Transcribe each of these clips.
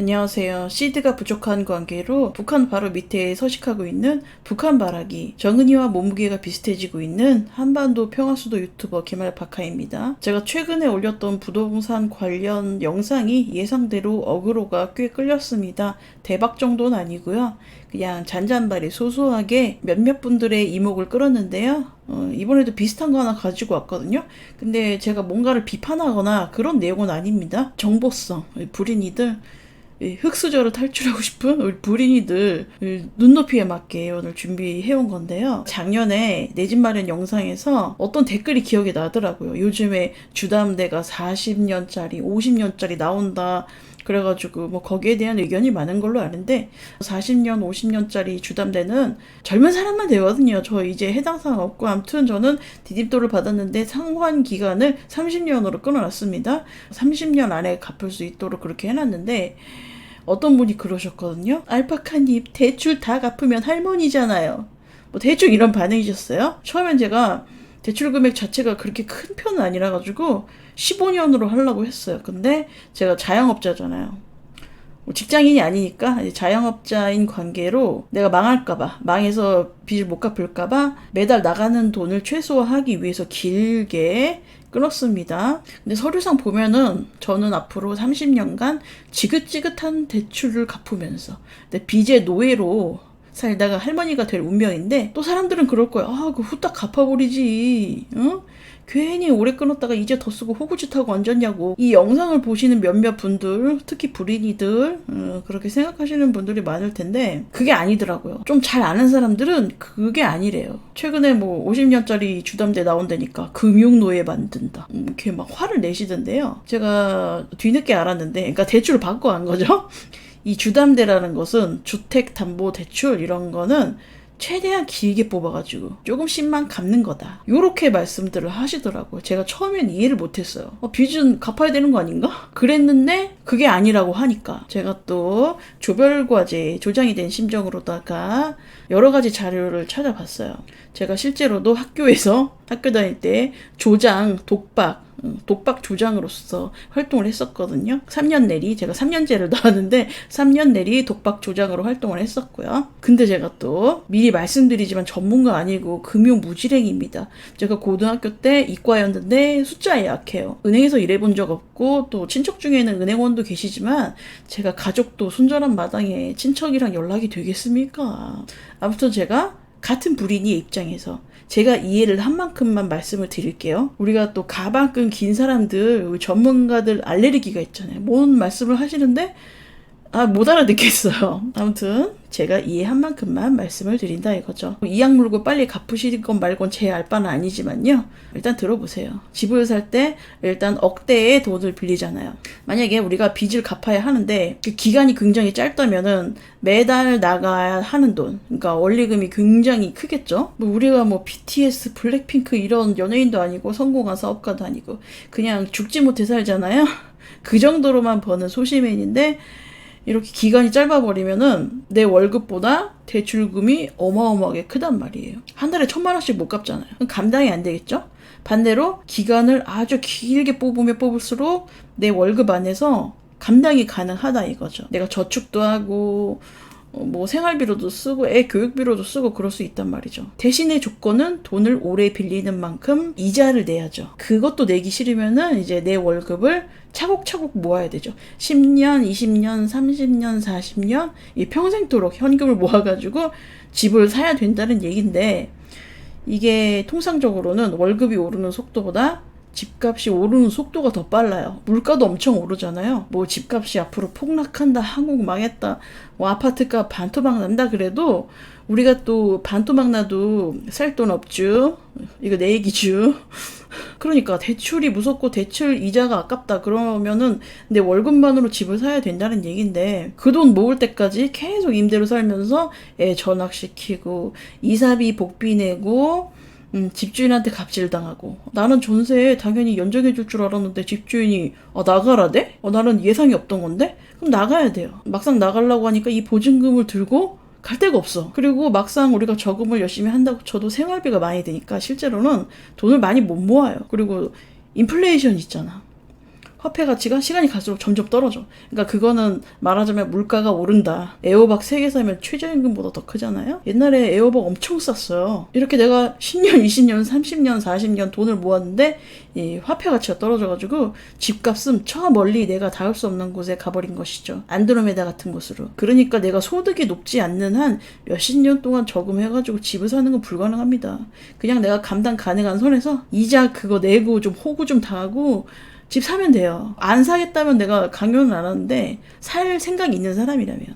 안녕하세요. 시드가 부족한 관계로 북한 바로 밑에 서식하고 있는 북한 바라기 정은이와 몸무게가 비슷해지고 있는 한반도 평화수도 유튜버 김할 박하입니다. 제가 최근에 올렸던 부동산 관련 영상이 예상대로 어그로가 꽤 끌렸습니다. 대박 정도는 아니고요. 그냥 잔잔바리 소소하게 몇몇 분들의 이목을 끌었는데요. 어, 이번에도 비슷한 거 하나 가지고 왔거든요. 근데 제가 뭔가를 비판하거나 그런 내용은 아닙니다. 정보성, 불인이들 이 흑수저를 탈출하고 싶은 우리 불인이들 눈높이에 맞게 오늘 준비해온 건데요. 작년에 내 집 마련 영상에서 어떤 댓글이 기억이 나더라고요. 요즘에 주담대가 40년짜리, 50년짜리 나온다. 그래가지고 뭐 거기에 대한 의견이 많은 걸로 아는데 40년, 50년짜리 주담대는 젊은 사람만 되거든요. 저 이제 해당 사항 없고 아무튼 저는 디딤돌을 받았는데 상환 기간을 30년으로 끊어놨습니다. 30년 안에 갚을 수 있도록 그렇게 해놨는데 어떤 분이 그러셨거든요. 알파카님 대출 다 갚으면 할머니잖아요. 뭐 대충 이런 반응이셨어요. 처음엔 제가 대출 금액 자체가 그렇게 큰 편은 아니라 가지고 15년으로 하려고 했어요. 근데 제가 자영업자잖아요. 뭐 직장인이 아니니까 자영업자인 관계로 내가 망할까봐 망해서 빚을 못 갚을까봐 매달 나가는 돈을 최소화하기 위해서 길게 끊었습니다. 근데 서류상 보면은 저는 앞으로 30년간 지긋지긋한 대출을 갚으면서 근데 빚의 노예로 살다가 할머니가 될 운명인데 또 사람들은 그럴 거야. 아, 그 후딱 갚아버리지. 어? 괜히 오래 끊었다가 이제 더 쓰고 호구짓하고 앉았냐고. 이 영상을 보시는 몇몇 분들 특히 불인이들 어, 그렇게 생각하시는 분들이 많을 텐데 그게 아니더라고요. 좀 잘 아는 사람들은 그게 아니래요. 최근에 뭐 50년짜리 주담대 나온다니까 금융노예 만든다. 음, 이렇게 막 화를 내시던데요. 제가 뒤늦게 알았는데 그러니까 대출을 받고 간 거죠? 이 주담대라는 것은 주택담보대출 이런 거는 최대한 길게 뽑아가지고 조금씩만 갚는 거다. 요렇게 말씀들을 하시더라고요. 제가 처음엔 이해를 못했어요. 어, 빚은 갚아야 되는 거 아닌가? 그랬는데 그게 아니라고 하니까 제가 또 조별과제 조장이 된 심정으로다가 여러 가지 자료를 찾아봤어요. 제가 실제로도 학교에서 학교 다닐 때 조장, 독박, 독박 조장으로서 활동을 했었거든요. 3년 내리 제가 3년제를 나왔는데 3년 내리 독박 조장으로 활동을 했었고요. 근데 제가 또 미리 말씀드리지만 전문가 아니고 금융 무지랭입니다. 제가 고등학교 때 이과였는데 숫자에 약해요. 은행에서 일해본 적 없고 또 친척 중에는 은행원도 계시지만 제가 가족도 순전한 마당에 친척이랑 연락이 되겠습니까? 아무튼 제가 같은 불인이의 입장에서 제가 이해를 한 만큼만 말씀을 드릴게요. 우리가 또 가방끈 긴 사람들, 전문가들 알레르기가 있잖아요. 뭔 말씀을 하시는데 아, 못 알아듣겠어요. 아무튼 제가 이해한 만큼만 말씀을 드린다 이거죠. 이약 물고 빨리 갚으실 건 말곤 제 알바는 아니지만요. 일단 들어보세요. 집을 살 때 일단 억대의 돈을 빌리잖아요. 만약에 우리가 빚을 갚아야 하는데 그 기간이 굉장히 짧다면은 매달 나가야 하는 돈, 그러니까 원리금이 굉장히 크겠죠. 뭐 우리가 뭐 BTS, 블랙핑크 이런 연예인도 아니고 성공한 사업가도 아니고 그냥 죽지 못해 살잖아요. 그 정도로만 버는 소시맨인데 이렇게 기간이 짧아버리면은 내 월급보다 대출금이 어마어마하게 크단 말이에요. 한 달에 천만 원씩 못 갚잖아요. 감당이 안 되겠죠? 반대로 기간을 아주 길게 뽑으면 뽑을수록 내 월급 안에서 감당이 가능하다 이거죠. 내가 저축도 하고 어, 뭐 생활비로도 쓰고 애 교육비로도 쓰고 그럴 수 있단 말이죠. 대신의 조건은 돈을 오래 빌리는 만큼 이자를 내야죠. 그것도 내기 싫으면은 이제 내 월급을 차곡차곡 모아야 되죠. 10년, 20년, 30년, 40년 이 평생도록 현금을 모아가지고 집을 사야 된다는 얘긴데 이게 통상적으로는 월급이 오르는 속도보다 집값이 오르는 속도가 더 빨라요. 물가도 엄청 오르잖아요. 뭐 집값이 앞으로 폭락한다, 한국 망했다, 뭐 아파트가 반토막 난다 그래도 우리가 또 반토막 나도 살 돈 없죠. 이거 내 얘기죠. 그러니까 대출이 무섭고 대출 이자가 아깝다 그러면은 내 월급만으로 집을 사야 된다는 얘긴데 그 돈 모을 때까지 계속 임대로 살면서 애 전학시키고 이사비 복비 내고 음, 집주인한테 갑질당하고 나는 전세 당연히 연장해 줄 줄 알았는데 집주인이 아, 나가라대? 어, 나는 예상이 없던 건데? 그럼 나가야 돼요. 막상 나가려고 하니까 이 보증금을 들고 갈 데가 없어. 그리고 막상 우리가 저금을 열심히 한다고 쳐도 생활비가 많이 드니까 실제로는 돈을 많이 못 모아요. 그리고 인플레이션 있잖아. 화폐 가치가 시간이 갈수록 점점 떨어져. 그러니까 그거는 말하자면 물가가 오른다. 에어박 3개 사면 최저임금보다 더 크잖아요. 옛날에 에어박 엄청 쌌어요. 이렇게 내가 10년, 20년, 30년, 40년 돈을 모았는데 이 화폐 가치가 떨어져가지고 집값은 저 멀리 내가 닿을 수 없는 곳에 가버린 것이죠. 안드로메다 같은 곳으로. 그러니까 내가 소득이 높지 않는 한 몇십 년 동안 저금해가지고 집을 사는 건 불가능합니다. 그냥 내가 감당 가능한 선에서 이자 그거 내고 좀 호구 좀 당하고 집 사면 돼요. 안 사겠다면 내가 강요는 안 하는데 살 생각이 있는 사람이라면.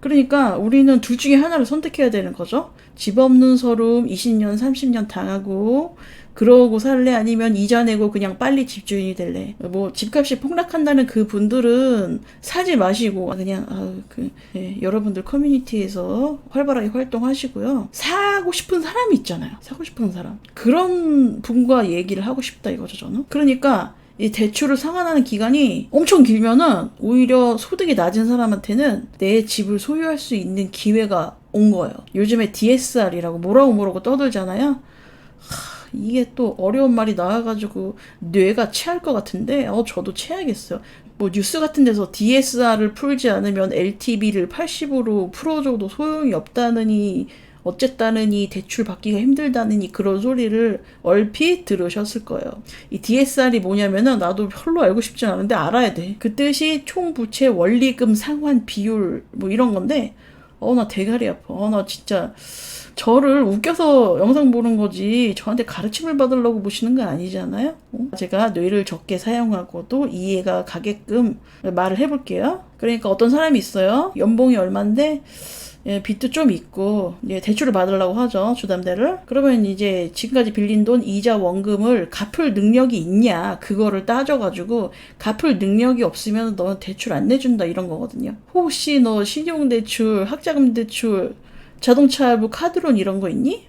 그러니까 우리는 둘 중에 하나를 선택해야 되는 거죠. 집 없는 서름 20년, 30년 당하고 그러고 살래 아니면 이자 내고 그냥 빨리 집주인이 될래. 뭐 집값이 폭락한다는 그 분들은 사지 마시고 그냥 아, 그 예, 여러분들 커뮤니티에서 활발하게 활동하시고요. 사고 싶은 사람이 있잖아요. 사고 싶은 사람. 그런 분과 얘기를 하고 싶다 이거죠, 저는. 그러니까 이 대출을 상환하는 기간이 엄청 길면은 오히려 소득이 낮은 사람한테는 내 집을 소유할 수 있는 기회가 온 거예요. 요즘에 DSR이라고 뭐라고 뭐라고 떠들잖아요. 하, 이게 또 어려운 말이 나와가지고 뇌가 체할 것 같은데, 어, 저도 체하겠어요. 뭐 뉴스 같은 데서 DSR을 풀지 않으면 LTV를 80으로 풀어줘도 소용이 없다느니 어쨌다느니 대출 받기가 힘들다느니 그런 소리를 얼핏 들으셨을 거예요. 이 DSR이 뭐냐면은 나도 별로 알고 싶지 않은데 알아야 돼. 그 뜻이 총 부채 원리금 상환 비율 뭐 이런 건데 어 나 대가리 아파. 어 나 진짜 저를 웃겨서 영상 보는 거지 저한테 가르침을 받으려고 보시는 거 아니잖아요. 어? 제가 뇌를 적게 사용하고도 이해가 가게끔 말을 해볼게요. 그러니까 어떤 사람이 있어요. 연봉이 얼만데 예, 빚도 좀 있고 예, 대출을 받으려고 하죠 주담대를 그러면 이제 지금까지 빌린 돈 이자 원금을 갚을 능력이 있냐 그거를 따져가지고 갚을 능력이 없으면 너는 대출 안 내준다 이런 거거든요 혹시 너 신용대출 학자금 대출 자동차 할부 카드론 이런 거 있니?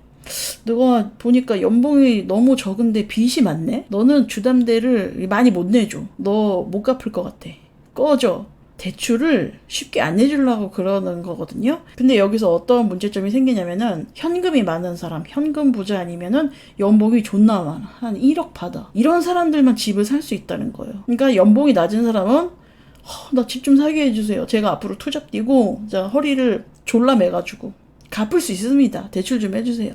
너가 보니까 연봉이 너무 적은데 빚이 많네? 너는 주담대를 많이 못 내줘. 너 못 갚을 것 같아. 꺼져. 대출을 쉽게 안 내주려고 그러는 거거든요. 근데 여기서 어떤 문제점이 생기냐면은 현금이 많은 사람, 현금 부자 아니면은 연봉이 존나 많아. 한 1억 받아. 이런 사람들만 집을 살 수 있다는 거예요. 그러니까 연봉이 낮은 사람은 나 집 좀 사게 해주세요. 제가 앞으로 투잡 뛰고 자 허리를 졸라 매가지고 갚을 수 있습니다. 대출 좀 해주세요.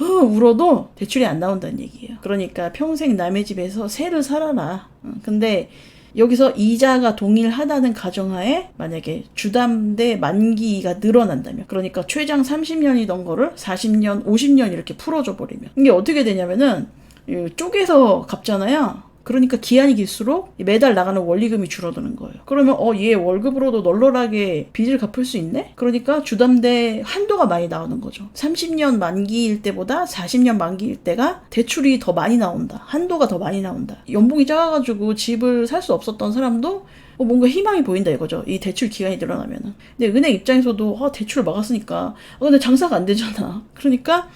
어, 울어도 대출이 안 나온다는 얘기예요. 그러니까 평생 남의 집에서 새를 살아라. 어, 근데 여기서 이자가 동일하다는 가정하에 만약에 주담대 만기가 늘어난다면 그러니까 최장 30년이던 거를 40년, 50년 이렇게 풀어줘 버리면 이게 어떻게 되냐면은 이 쪼개서 갚잖아요. 그러니까 기한이 길수록 매달 나가는 원리금이 줄어드는 거예요. 그러면 어 얘 월급으로도 널널하게 빚을 갚을 수 있네? 그러니까 주담대 한도가 많이 나오는 거죠. 30년 만기일 때보다 40년 만기일 때가 대출이 더 많이 나온다. 한도가 더 많이 나온다. 연봉이 작아가지고 집을 살 수 없었던 사람도 어, 뭔가 희망이 보인다 이거죠. 이 대출 기간이 늘어나면은. 근데 은행 입장에서도 아, 대출을 막았으니까 아, 근데 장사가 안 되잖아. 그러니까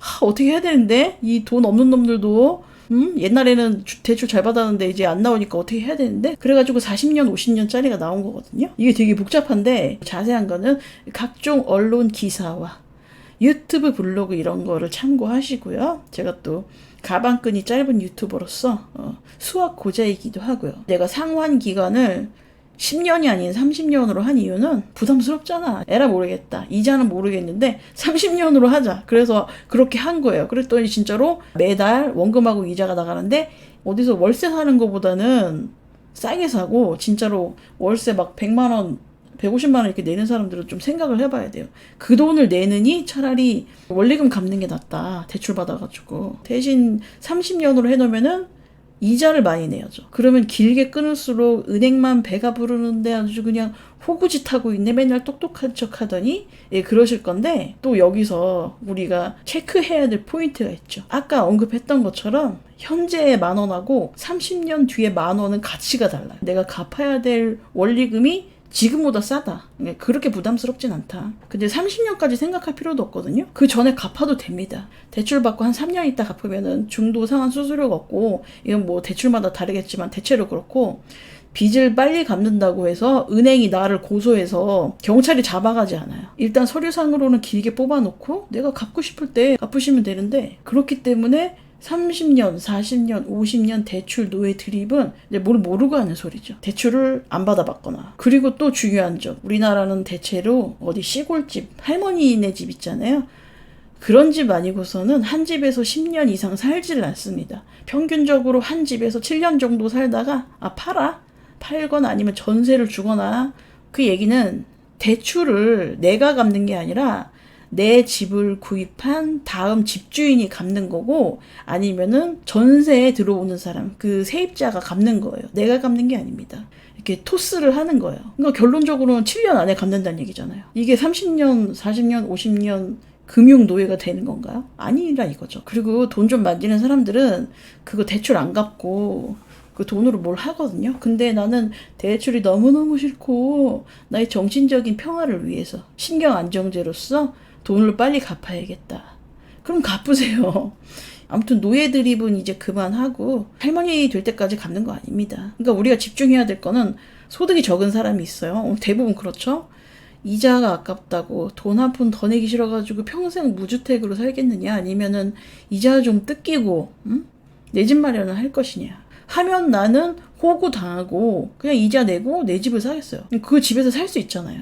아, 어떻게 해야 되는데 이 돈 없는 놈들도 음? 옛날에는 주- 대출 잘 받았는데 이제 안 나오니까 어떻게 해야 되는데? 그래가지고 40년, 50년짜리가 나온 거거든요. 이게 되게 복잡한데 자세한 거는 각종 언론 기사와 유튜브 블로그 이런 거를 참고하시고요. 제가 또 가방끈이 짧은 유튜버로서 어, 수학 고자이기도 하고요. 내가 상환 기간을 10년이 아닌 30년으로 한 이유는 부담스럽잖아. 에라 모르겠다. 이자는 모르겠는데 30년으로 하자. 그래서 그렇게 한 거예요. 그랬더니 진짜로 매달 원금하고 이자가 나가는데 어디서 월세 사는 거보다는 싸게 사고 진짜로 월세 막 100만 원 150만 원 이렇게 내는 사람들은 좀 생각을 해봐야 돼요. 그 돈을 내느니 차라리 원리금 갚는 게 낫다. 대출 받아가지고 대신 30년으로 해놓으면은 이자를 많이 내야죠. 그러면 길게 끊을수록 은행만 배가 부르는데 아주 그냥 호구짓 하고 있네. 맨날 똑똑한 척 하더니 예, 그러실 건데 또 여기서 우리가 체크해야 될 포인트가 있죠. 아까 언급했던 것처럼 현재의 만 원하고 30년 뒤에 만 원은 가치가 달라요. 내가 갚아야 될 원리금이 지금보다 싸다. 예, 그렇게 부담스럽진 않다. 근데 30년까지 생각할 필요도 없거든요. 그 전에 갚아도 됩니다. 대출 받고 한 3년 있다 갚으면은 중도 상환 수수료가 없고 이건 뭐 대출마다 다르겠지만 대체로 그렇고 빚을 빨리 갚는다고 해서 은행이 나를 고소해서 경찰이 잡아가지 않아요. 일단 서류상으로는 길게 뽑아놓고 내가 갚고 싶을 때 갚으시면 되는데 그렇기 때문에 30년, 40년, 50년 대출 노예 드립은 이제 뭘 모르고 하는 소리죠. 대출을 안 받아봤거나. 그리고 또 중요한 점. 우리나라는 대체로 어디 시골집, 할머니네 집 있잖아요. 그런 집 아니고서는 한 집에서 10년 이상 살지를 않습니다. 평균적으로 한 집에서 7년 정도 살다가, 아, 팔아? 팔거나 아니면 전세를 주거나. 그 얘기는 대출을 내가 갚는 게 아니라 내 집을 구입한 다음 집주인이 갚는 거고 아니면은 전세에 들어오는 사람 그 세입자가 갚는 거예요. 내가 갚는 게 아닙니다. 이렇게 토스를 하는 거예요. 그러니까 결론적으로는 7년 안에 갚는다는 얘기잖아요. 이게 30년, 40년, 50년 금융 노예가 되는 건가요? 아니라 이거죠. 그리고 돈 좀 만지는 사람들은 그거 대출 안 갚고 그 돈으로 뭘 하거든요. 근데 나는 대출이 너무너무 싫고 나의 정신적인 평화를 위해서 신경 안정제로서 돈을 빨리 갚아야겠다. 그럼 갚으세요. 아무튼 노예 드립은 이제 그만하고 할머니 될 때까지 갚는 거 아닙니다. 그러니까 우리가 집중해야 될 거는 소득이 적은 사람이 있어요. 대부분 그렇죠. 이자가 아깝다고 돈 한 푼 더 내기 싫어가지고 평생 무주택으로 살겠느냐 아니면은 이자 좀 뜯기고 응? 내집 마련을 할 것이냐 하면 나는 호구 당하고 그냥 이자 내고 내 집을 사겠어요. 그 집에서 살 수 있잖아요.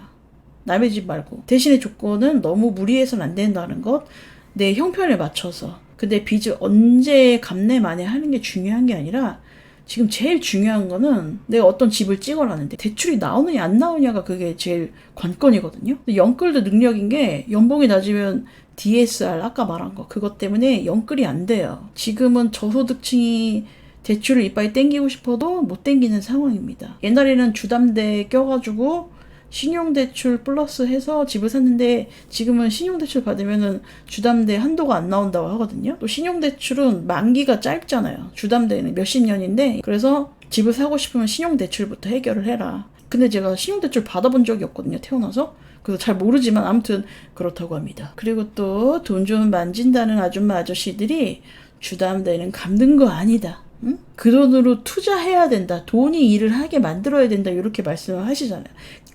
남의 집 말고 대신의 조건은 너무 무리해서는 안 된다는 것. 내 형편에 맞춰서. 근데 빚을 언제 갚내 만에 하는 게 중요한 게 아니라 지금 제일 중요한 거는 내가 어떤 집을 찍어라는데 대출이 나오느냐 안 나오냐가 그게 제일 관건이거든요. 연끌도 능력인 게 연봉이 낮으면 DSR 아까 말한 거 그것 때문에 연끌이 안 돼요. 지금은 저소득층이 대출을 이빨이 땡기고 싶어도 못 땡기는 상황입니다. 옛날에는 주담대 껴가지고 신용대출 플러스 해서 집을 샀는데 지금은 신용대출 받으면은 주담대 한도가 안 나온다고 하거든요. 또 신용대출은 만기가 짧잖아요. 주담대는 몇십 년인데 그래서 집을 사고 싶으면 신용대출부터 해결을 해라. 근데 제가 신용대출 받아본 적이 없거든요. 태어나서. 그래서 잘 모르지만 아무튼 그렇다고 합니다. 그리고 또 돈 좀 만진다는 아줌마 아저씨들이 주담대는 갚는 거 아니다. 응? 그 돈으로 투자해야 된다. 돈이 일을 하게 만들어야 된다. 이렇게 말씀을 하시잖아요.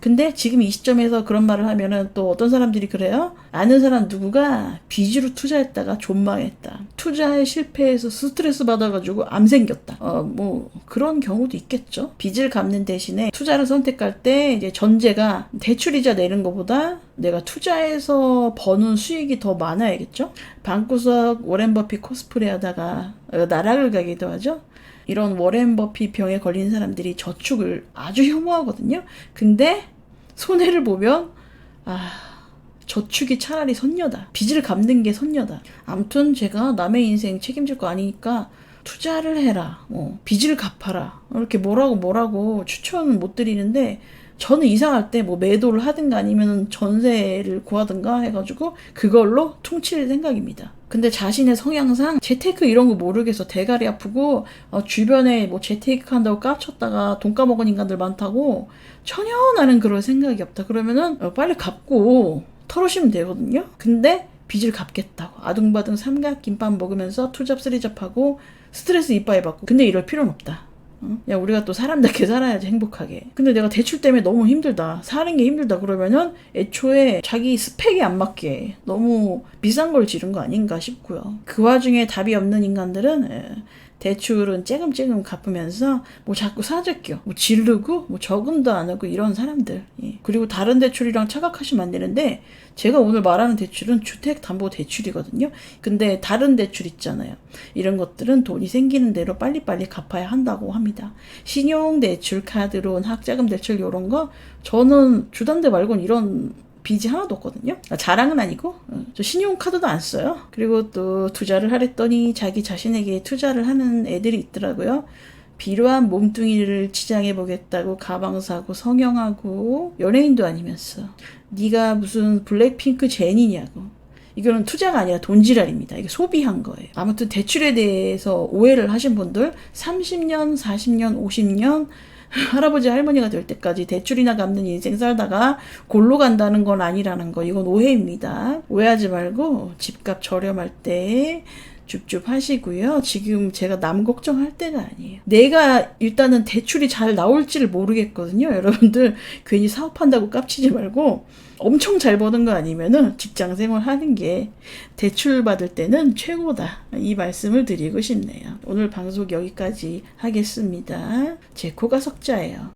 근데 지금 이 시점에서 그런 말을 하면은 또 어떤 사람들이 그래요? 아는 사람 누구가 빚으로 투자했다가 존망했다. 투자에 실패해서 스트레스 받아가지고 암 생겼다. 어, 뭐, 그런 경우도 있겠죠. 빚을 갚는 대신에 투자를 선택할 때 이제 전제가 대출이자 내는 것보다 내가 투자해서 버는 수익이 더 많아야겠죠? 방구석 워렌 버핏 코스프레 하다가 어, 나락을 가기도 하죠? 이런 워렌 버핏 병에 걸린 사람들이 저축을 아주 혐오하거든요. 근데 손해를 보면 아 저축이 차라리 선녀다. 빚을 갚는 게 선녀다. 아무튼 제가 남의 인생 책임질 거 아니니까 투자를 해라. 어, 빚을 갚아라. 이렇게 뭐라고 뭐라고 추천은 못 드리는데 저는 이사할 때 뭐 매도를 하든가 아니면 전세를 구하든가 해가지고 그걸로 퉁칠 생각입니다. 근데 자신의 성향상 재테크 이런 거 모르겠어. 대가리 아프고 어, 주변에 뭐 재테크 한다고 까쳤다가 돈 까먹은 인간들 많다고 전혀 나는 그럴 생각이 없다. 그러면은 어, 빨리 갚고 털으시면 되거든요. 근데 빚을 갚겠다고 아둥바둥 삼각 김밥 먹으면서 투잡 쓰리잡하고 스트레스 이빠이 받고 근데 이럴 필요는 없다. 어? 야 우리가 또 사람답게 살아야지 행복하게. 근데 내가 대출 때문에 너무 힘들다. 사는 게 힘들다 그러면은 애초에 자기 스펙에 안 맞게 너무 비싼 걸 지른 거 아닌가 싶고요. 그 와중에 답이 없는 인간들은 에, 대출은 째금째금 갚으면서 뭐 자꾸 사재껴 뭐 지르고 뭐 적응도 안 하고 이런 사람들. 예. 그리고 다른 대출이랑 착각하시면 안 되는데 제가 오늘 말하는 대출은 주택담보대출이거든요. 근데 다른 대출 있잖아요. 이런 것들은 돈이 생기는 대로 빨리빨리 갚아야 한다고 합니다. 신용대출 카드론 학자금 대출 이런 거 저는 주담대 말고는 이런 빚이 하나도 없거든요. 아, 자랑은 아니고 어, 저 신용카드도 안 써요. 그리고 또 투자를 하랬더니 자기 자신에게 투자를 하는 애들이 있더라고요. 비료한 몸뚱이를 치장해 보겠다고 가방 사고 성형하고 연예인도 아니면서 네가 무슨 블랙핑크 제니냐고 이거는 투자가 아니라 돈지랄입니다. 이게 소비한 거예요. 아무튼 대출에 대해서 오해를 하신 분들 30년, 40년, 50년 할아버지 할머니가 될 때까지 대출이나 갚는 인생 살다가 골로 간다는 건 아니라는 거 이건 오해입니다. 오해하지 말고 집값 저렴할 때 줍줍 하시고요. 지금 제가 남 걱정할 때가 아니에요. 내가 일단은 대출이 잘 나올지를 모르겠거든요. 여러분들 괜히 사업한다고 깝치지 말고 엄청 잘 버는 거 아니면은 직장 생활 하는 게 대출 받을 때는 최고다. 이 말씀을 드리고 싶네요. 오늘 방송 여기까지 하겠습니다. 제 코가 석자예요.